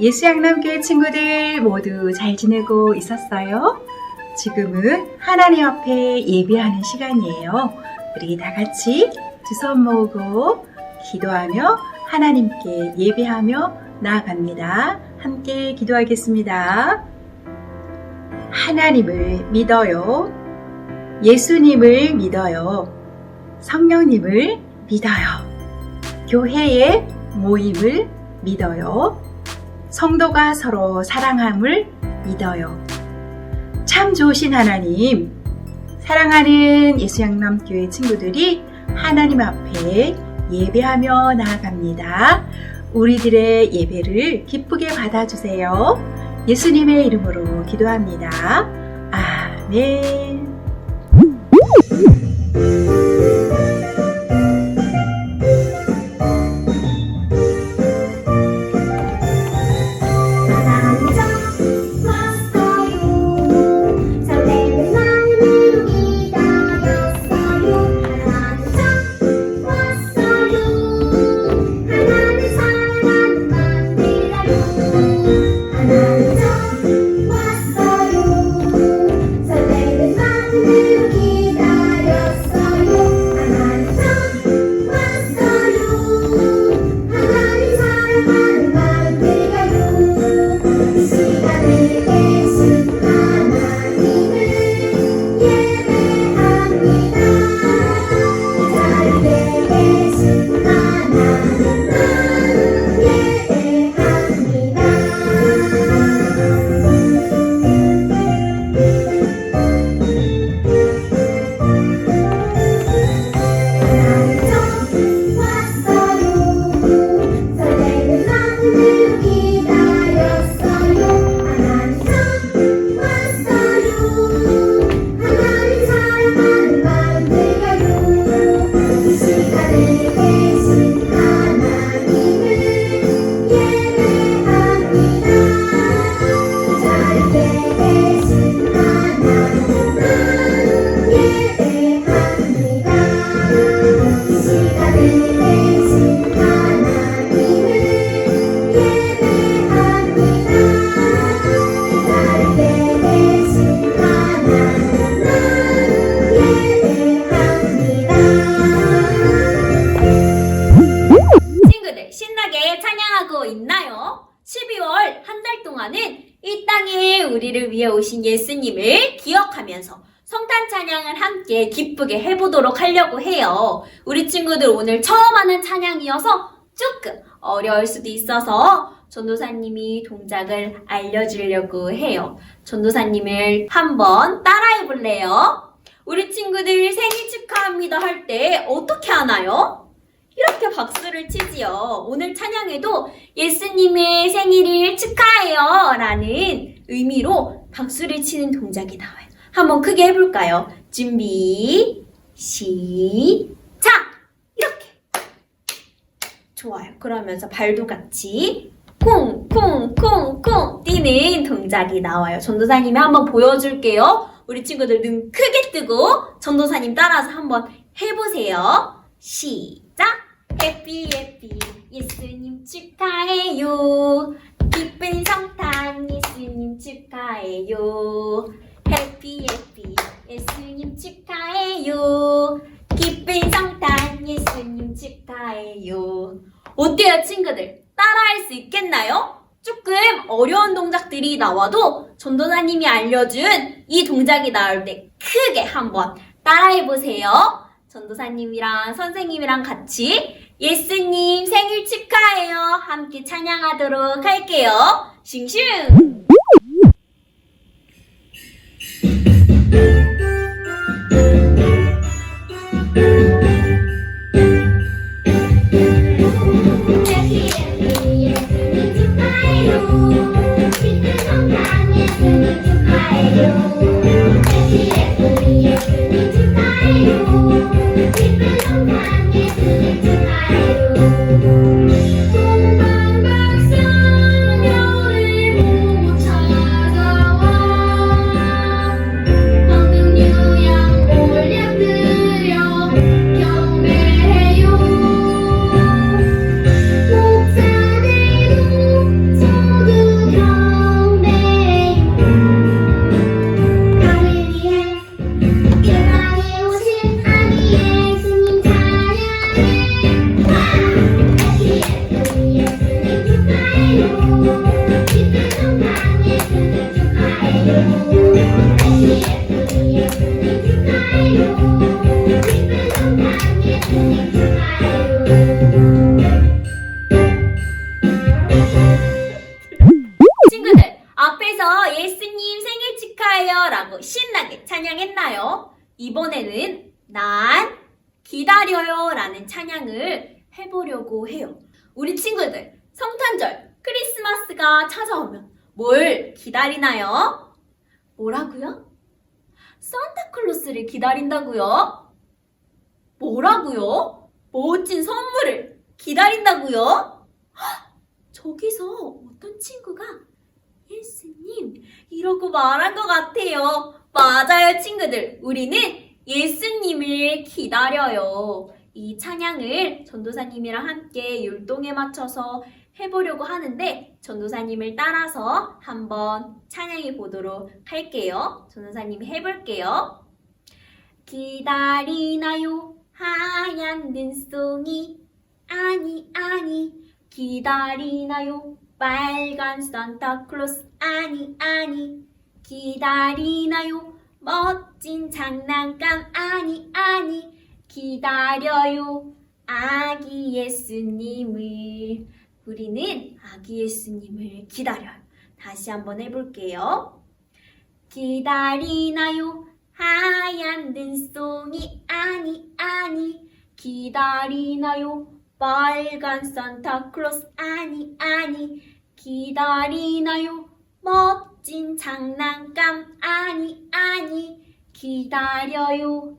예수양남교회 친구들 모두 잘 지내고 있었어요? 지금은 하나님 앞에 예배하는 시간이에요. 우리 다 같이 두 손 모으고 기도하며 하나님께 예배하며 나아갑니다. 함께 기도하겠습니다. 하나님을 믿어요. 예수님을 믿어요. 성령님을 믿어요. 교회의 모임을 믿어요. 성도가 서로 사랑함을 믿어요. 참 좋으신 하나님, 사랑하는 예수양남 교회 친구들이 하나님 앞에 예배하며 나아갑니다. 우리들의 예배를 기쁘게 받아주세요. 예수님의 이름으로 기도합니다. 아멘. 오늘 처음 하는 찬양이어서 조금 어려울 수도 있어서 전도사님이 동작을 알려주려고 해요. 전도사님을 한번 따라해 볼래요? 우리 친구들 생일 축하합니다 할 때 어떻게 하나요? 이렇게 박수를 치지요. 오늘 찬양에도 예수님의 생일을 축하해요. 라는 의미로 박수를 치는 동작이 나와요. 한번 크게 해볼까요? 준비, 시작! 이렇게. 좋아요. 그러면서 발도 같이 쿵, 쿵, 쿵, 쿵 뛰는 동작이 나와요. 전도사님이 한번 보여줄게요. 우리 친구들 눈 크게 뜨고 전도사님 따라서 한번 해보세요. 시작! 해피 해피 예수님 축하해요. 기쁜 성탄 예수님 축하해요. 해피 해피 예수님 축하해요. 기쁜 성탄 예수님 축하해요. 어때요 친구들? 따라할 수 있겠나요? 조금 어려운 동작들이 나와도 전도사님이 알려준 이 동작이 나올 때 크게 한번 따라해보세요. 전도사님이랑 선생님이랑 같이 예수님 생일 축하해요. 함께 찬양하도록 할게요. 싱싱! 기다린다고요? 뭐라고요? 멋진 선물을 기다린다고요? 헉, 저기서 어떤 친구가 예수님 이러고 말한 것 같아요. 맞아요, 친구들. 우리는 예수님을 기다려요. 이 찬양을 전도사님이랑 함께 율동에 맞춰서 해보려고 하는데 전도사님을 따라서 한번 찬양해 보도록 할게요. 전도사님이 해볼게요. 기다리나요? 하얀 눈송이. 아니 아니 기다리나요? 빨간 산타클로스. 아니 아니 기다리나요? 멋진 장난감. 아니 아니 기다려요. 아기 예수님을. 우리는 아기 예수님을 기다려요. 다시 한번 해볼게요. 기다리나요 하얀 눈송이. 아니 아니 기다리나요? 빨간 산타클로스. 아니 아니 기다리나요? 멋진 장난감. 아니 아니 기다려요.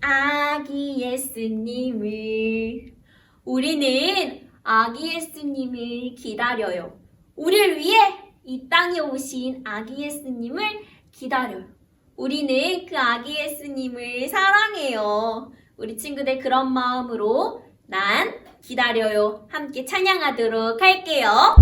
아기 예수님을. 우리는 아기 예수님을 기다려요. 우리를 위해 이 땅에 오신 아기 예수님을 기다려요 우리는 그 아기 예수님을 사랑해요 우리 친구들 그런 마음으로 난 기다려요. 함께 찬양하도록 할게요.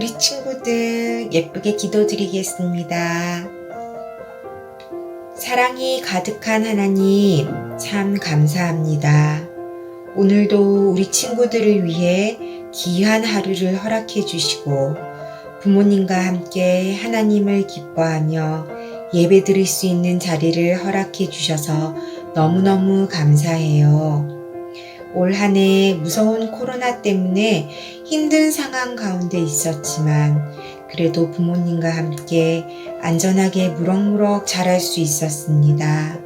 우리 친구들 예쁘게 기도드리겠습니다. 사랑이 가득한 하나님 참 감사합니다. 오늘도 우리 친구들을 위해 귀한 하루를 허락해 주시고 부모님과 함께 하나님을 기뻐하며 예배 드릴 수 있는 자리를 허락해 주셔서 너무너무 감사해요. 올 한 해 무서운 코로나 때문에 힘든 상황 가운데 있었지만 그래도 부모님과 함께 안전하게 무럭무럭 자랄 수 있었습니다.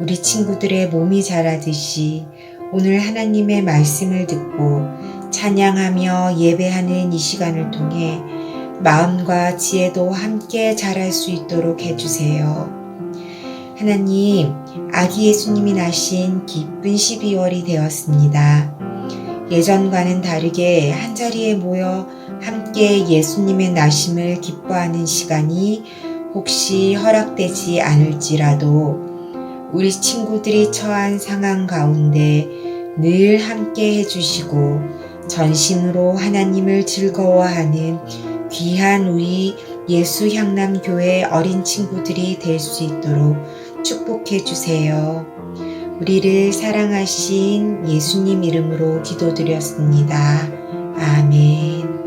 우리 친구들의 몸이 자라듯이 오늘 하나님의 말씀을 듣고 찬양하며 예배하는 이 시간을 통해 마음과 지혜도 함께 자랄 수 있도록 해주세요. 하나님, 아기 예수님이 나신 기쁜 12월이 되었습니다. 예전과는 다르게 한자리에 모여 함께 예수님의 나심을 기뻐하는 시간이 혹시 허락되지 않을지라도 우리 친구들이 처한 상황 가운데 늘 함께 해주시고 전심으로 하나님을 즐거워하는 귀한 우리 예수 향남 교회 어린 친구들이 될 수 있도록 축복해 주세요. 우리를 사랑하신 예수님 이름으로 기도드렸습니다. 아멘.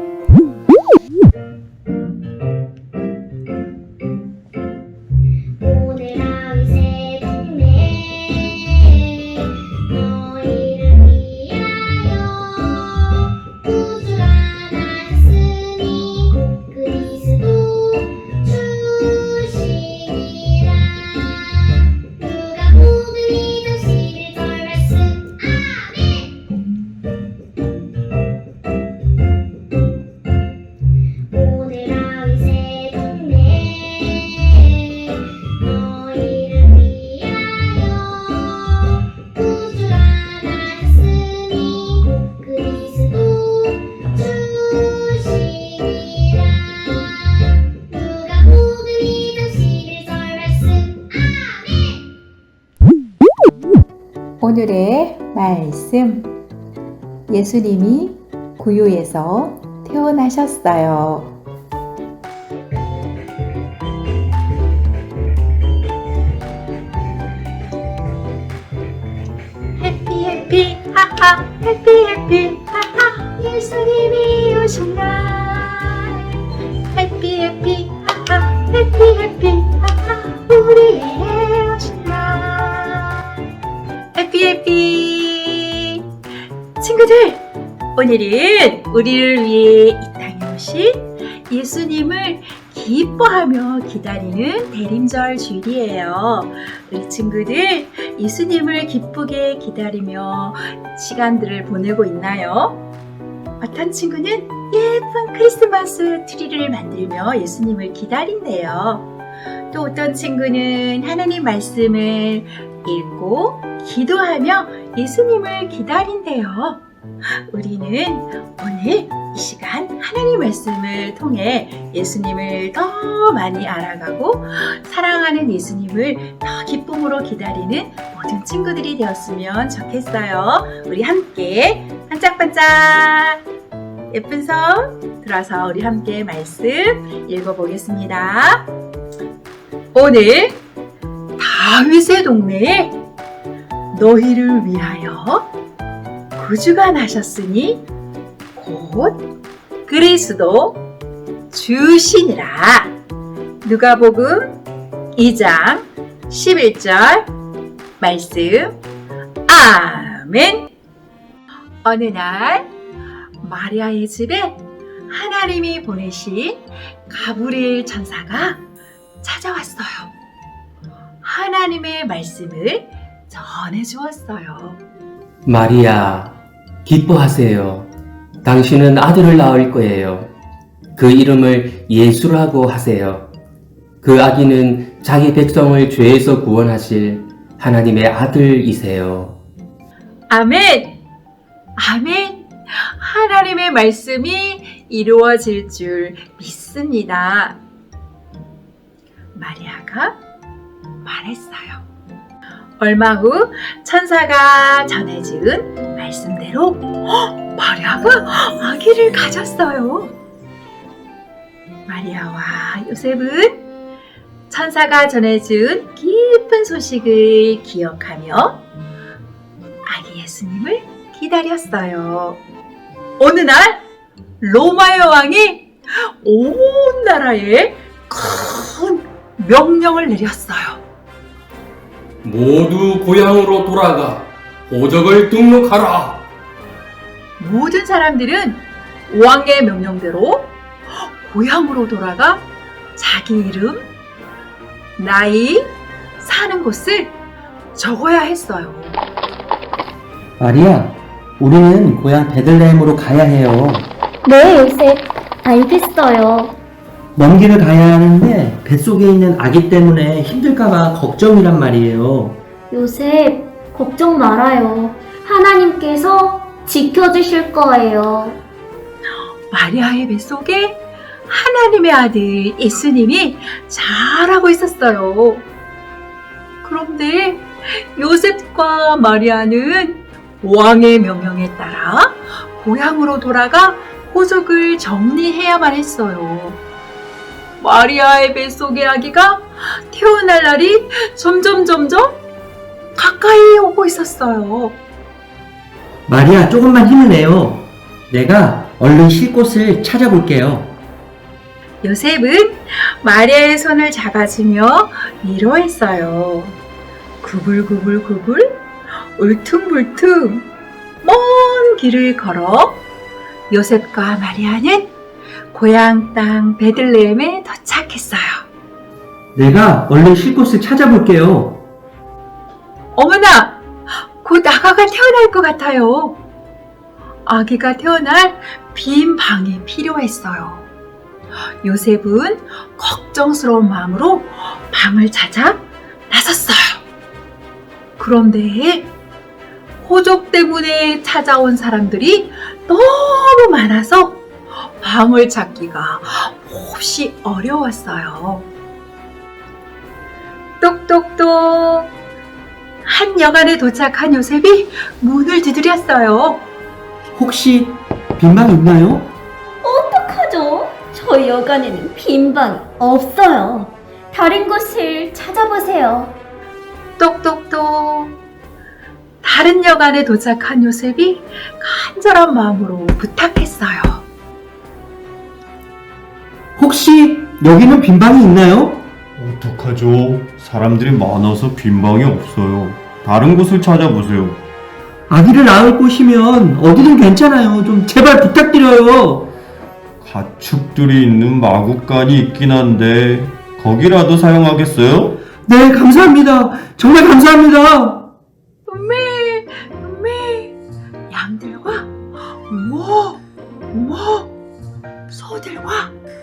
말씀. 예수님이 구유에서 태어나셨어요. 해피 해피 하하. 해피 해피 하하. 예수님이 오신 날. 해피 해피 하하. 해피 해피 오늘은 우리를 위해 이 땅에 오신 예수님을 기뻐하며 기다리는 대림절 주일이에요. 우리 친구들 예수님을 기쁘게 기다리며 시간들을 보내고 있나요? 어떤 친구는 예쁜 크리스마스 트리를 만들며 예수님을 기다린대요. 또 어떤 친구는 하나님 말씀을 읽고 기도하며 예수님을 기다린대요. 우리는 오늘 이 시간 하나님 말씀을 통해 예수님을 더 많이 알아가고 사랑하는 예수님을 더 기쁨으로 기다리는 모든 친구들이 되었으면 좋겠어요. 우리 함께 반짝반짝 예쁜 손 들어서 우리 함께 말씀 읽어보겠습니다. 오늘 다윗의 동네에 너희를 위하여 구주가 나셨으니 곧 그리스도 주시니라. 누가복음 2장 11절 말씀. 아멘. 어느 날 마리아의 집에 하나님이 보내신 가브리엘 천사가 찾아왔어요. 하나님의 말씀을 전해 주었어요. 마리아, 기뻐하세요. 당신은 아들을 낳을 거예요. 그 이름을 예수라고 하세요. 그 아기는 자기 백성을 죄에서 구원하실 하나님의 아들이세요. 아멘! 아멘! 하나님의 말씀이 이루어질 줄 믿습니다. 마리아가 말했어요. 얼마 후 천사가 전해 지은 말씀대로 헉, 마리아가 아기를 가졌어요. 마리아와 요셉은 천사가 전해준 기쁜 소식을 기억하며 아기 예수님을 기다렸어요. 어느 날 로마의 왕이 온 나라에 큰 명령을 내렸어요. 모두 고향으로 돌아가 호적을 등록하라. 모든 사람들은 왕의 명령대로 고향으로 돌아가 자기 이름, 나이, 사는 곳을 적어야 했어요. 마리아, 우리는 고향 베들레헴으로 가야 해요. 네, 요셉. 알겠어요. 먼 길을 가야 하는데 뱃속에 있는 아기 때문에 힘들까봐 걱정이란 말이에요. 요셉, 걱정 말아요. 하나님께서 지켜주실 거예요. 마리아의 뱃속에 하나님의 아들 예수님이 자라고 있었어요. 그런데 요셉과 마리아는 왕의 명령에 따라 고향으로 돌아가 호적을 정리해야만 했어요. 마리아의 뱃속의 아기가 태어날 날이 점점 점점 가까이 오고 있었어요. 마리아, 조금만 힘을 내요. 내가 얼른 쉴 곳을 찾아볼게요. 요셉은 마리아의 손을 잡아주며 위로했어요. 구불구불구불 울퉁불퉁 먼 길을 걸어 요셉과 마리아는 고향 땅 베들레헴에 도착했어요. 내가 얼른 쉴 곳을 찾아볼게요. 어머나, 곧 아가가 태어날 것 같아요. 아기가 태어날 빈 방이 필요했어요. 요셉은 걱정스러운 마음으로 방을 찾아 나섰어요. 그런데 호적 때문에 찾아온 사람들이 너무 많아서 방을 찾기가 몹시 어려웠어요. 똑똑똑 한 여관에 도착한 요셉이 문을 두드렸어요. 혹시 빈방 있나요? 어떡하죠? 저희 여관에는 빈 방이 없어요. 다른 곳을 찾아보세요. 똑똑똑. 다른 여관에 도착한 요셉이 간절한 마음으로 부탁했어요. 혹시 여기는 빈방이 있나요? 어떡하죠? 사람들이 많아서 빈방이 없어요. 다른 곳을 찾아보세요. 아기를 낳을 곳이면 어디든 괜찮아요. 좀 제발 부탁드려요. 가축들이 있는 마구간이 있긴 한데 거기라도 사용하겠어요? 네, 감사합니다. 정말 감사합니다. 음메, 음메. 양들과 우와, 우와. 소들과 히.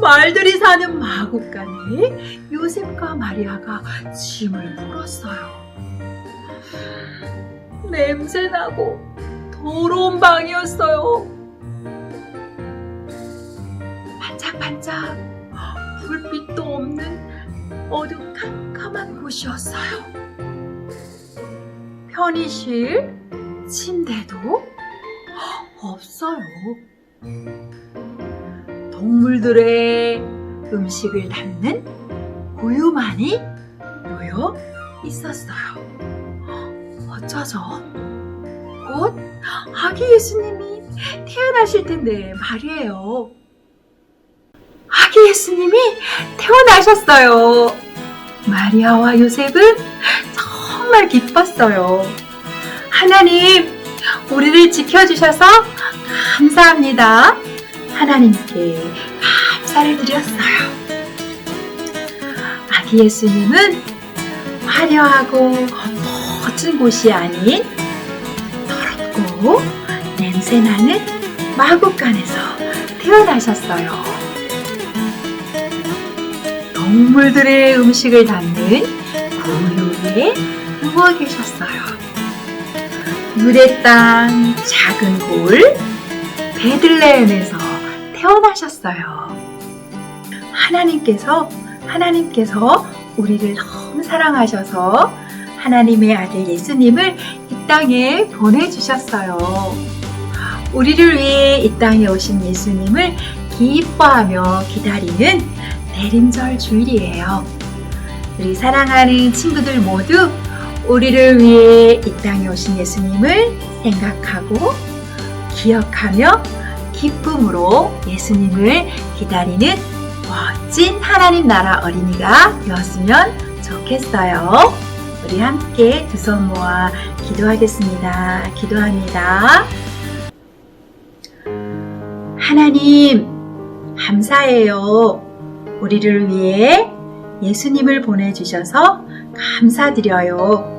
말들이 사는 마구간에 요셉과 마리아가 짐을 풀었어요. 냄새나고 더러운 방이었어요. 반짝반짝 불빛도 없는 어두컴컴한 곳이었어요. 편의실, 침대도 없어요. 동물들의 음식을 담는 우유만이 놓여 있었어요. 어쩌죠? 곧 아기 예수님이 태어나실 텐데 말이에요. 아기 예수님이 태어나셨어요. 마리아와 요셉은 정말 기뻤어요. 하나님, 우리를 지켜주셔서 감사합니다. 하나님께 감사를 드렸어요. 아기 예수님은 화려하고 멋진 곳이 아닌 더럽고 냄새나는 마구간에서 태어나셨어요. 동물들의 음식을 담는 구유에 누워 계셨어요. 유대 땅 작은 골 베들레헴에서 태어나셨어요. 하나님께서 하나님께서 우리를 너무 사랑하셔서 하나님의 아들 예수님을 이 땅에 보내주셨어요. 우리를 위해 이 땅에 오신 예수님을 기뻐하며 기다리는 대림절 주일이에요. 우리 사랑하는 친구들 모두 우리를 위해 이 땅에 오신 예수님을 생각하고 기억하며 기쁨으로 예수님을 기다리는 멋진 하나님 나라 어린이가 되었으면 좋겠어요. 우리 함께 두 손 모아 기도하겠습니다. 기도합니다. 하나님, 감사해요. 우리를 위해 예수님을 보내주셔서 감사드려요.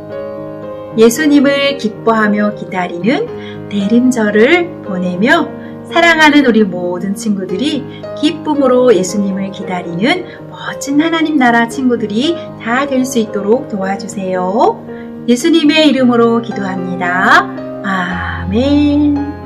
예수님을 기뻐하며 기다리는 대림절을 보내며 사랑하는 우리 모든 친구들이 기쁨으로 예수님을 기다리는 멋진 하나님 나라 친구들이 다 될 수 있도록 도와주세요. 예수님의 이름으로 기도합니다. 아멘.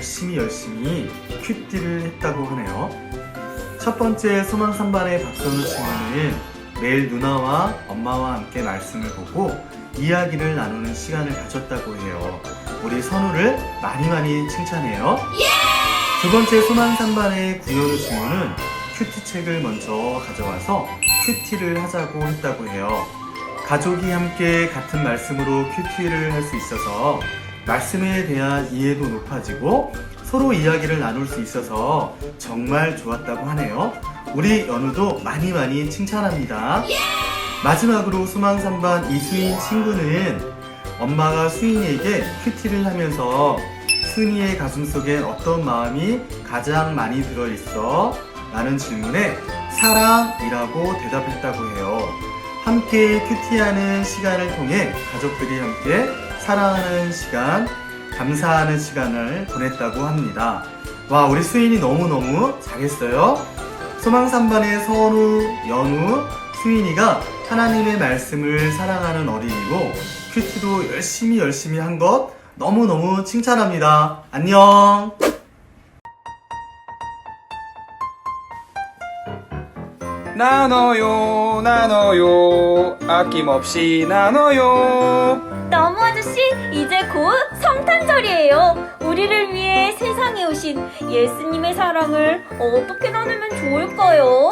열심히 열심히 큐티를 했다고 하네요. 첫 번째 소망 3반의 박선우 친구는 매일 누나와 엄마와 함께 말씀을 보고 이야기를 나누는 시간을 가졌다고 해요. 우리 선우를 많이 많이 칭찬해요. 두 번째 소망 3반의 구현우 친구는 큐티 책을 먼저 가져와서 큐티를 하자고 했다고 해요. 가족이 함께 같은 말씀으로 큐티를 할 수 있어서 말씀에 대한 이해도 높아지고 서로 이야기를 나눌 수 있어서 정말 좋았다고 하네요. 우리 연우도 많이 많이 칭찬합니다. 마지막으로 소망 3반 이수인 친구는 엄마가 수인이에게 큐티를 하면서 수인이의 가슴 속엔 어떤 마음이 가장 많이 들어있어? 라는 질문에 사랑이라고 대답했다고 해요. 함께 큐티하는 시간을 통해 가족들이 함께 사랑하는 시간, 감사하는 시간을 보냈다고 합니다. 와, 우리 수인이 너무너무 잘했어요. 소망 3반의 선우, 연우, 수인이가 하나님의 말씀을 사랑하는 어린이고 큐티도 열심히 열심히 한 것 너무너무 칭찬합니다. 안녕! 나눠요 나눠요 아낌없이 나눠요 이제 곧 성탄절이에요. 우리를 위해 세상에 오신 예수님의 사랑을 어떻게 나누면 좋을까요?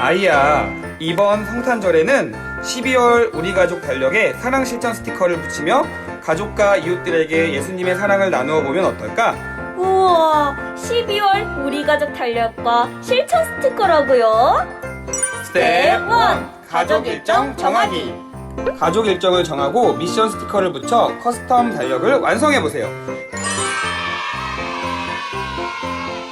아이야, 이번 성탄절에는 12월 우리 가족 달력에 사랑 실천 스티커를 붙이며 가족과 이웃들에게 예수님의 사랑을 나누어 보면 어떨까? 우와, 12월 우리 가족 달력과 실천 스티커라고요? 스텝 1. 가족 일정 정하기. 가족 일정을 정하고 미션 스티커를 붙여 커스텀 달력을 완성해 보세요.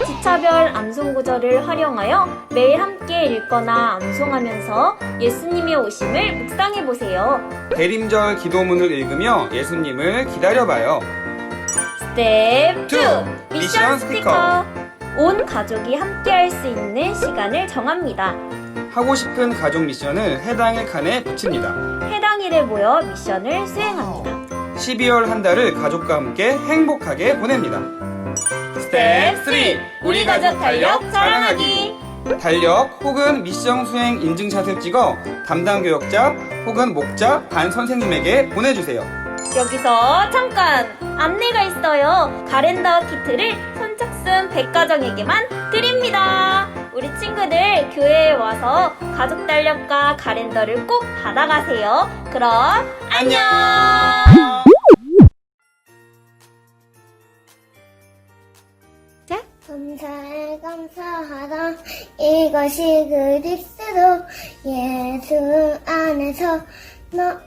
지차별 암송 구절을 활용하여 매일 함께 읽거나 암송하면서 예수님의 오심을 묵상해 보세요. 대림절 기도문을 읽으며 예수님을 기다려봐요. 스텝 2. 투, 미션 미션 스티커. 온 가족이 함께 할 수 있는 시간을 정합니다. 하고 싶은 가족 미션을 해당의 칸에 붙입니다. 해당 일에 모여 미션을 수행합니다. 12월 한 달을 가족과 함께 행복하게 보냅니다. 스텝 3. 우리 가족 달력 사랑하기. 달력 혹은 미션 수행 인증샷을 찍어 담당 교역자 혹은 목자 반 선생님에게 보내주세요. 여기서 잠깐 안내가 있어요. 가랜더 키트를 선착순 100가정에게만 드립니다. 우리 친구들 교회에 와서 가족 달력과 가랜더를 꼭 받아가세요. 그럼 안녕! 감사해 감사하다 이것이 그리스도 예수 안에서 너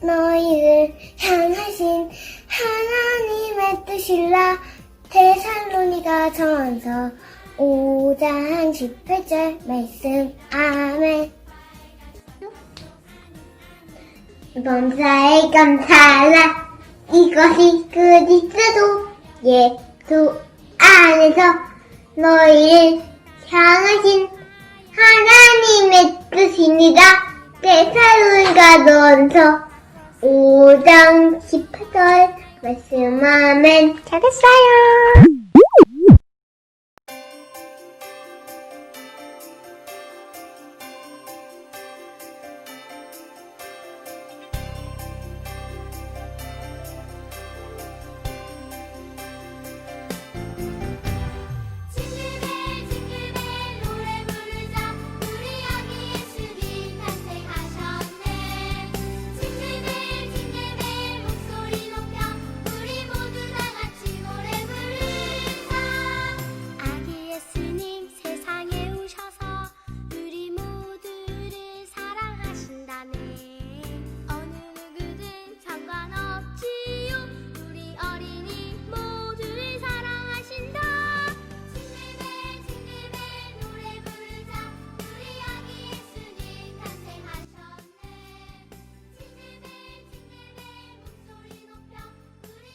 너희를 향하신 하나님의 뜻이라 데살로니가 전서 5장 18절 말씀 아멘 범사에 감사하라 이것이 그리스도 예수 안에서 너희를 향하신 하나님의 뜻입니다. 데살로니가 전서 5장 18절 말씀 아멘.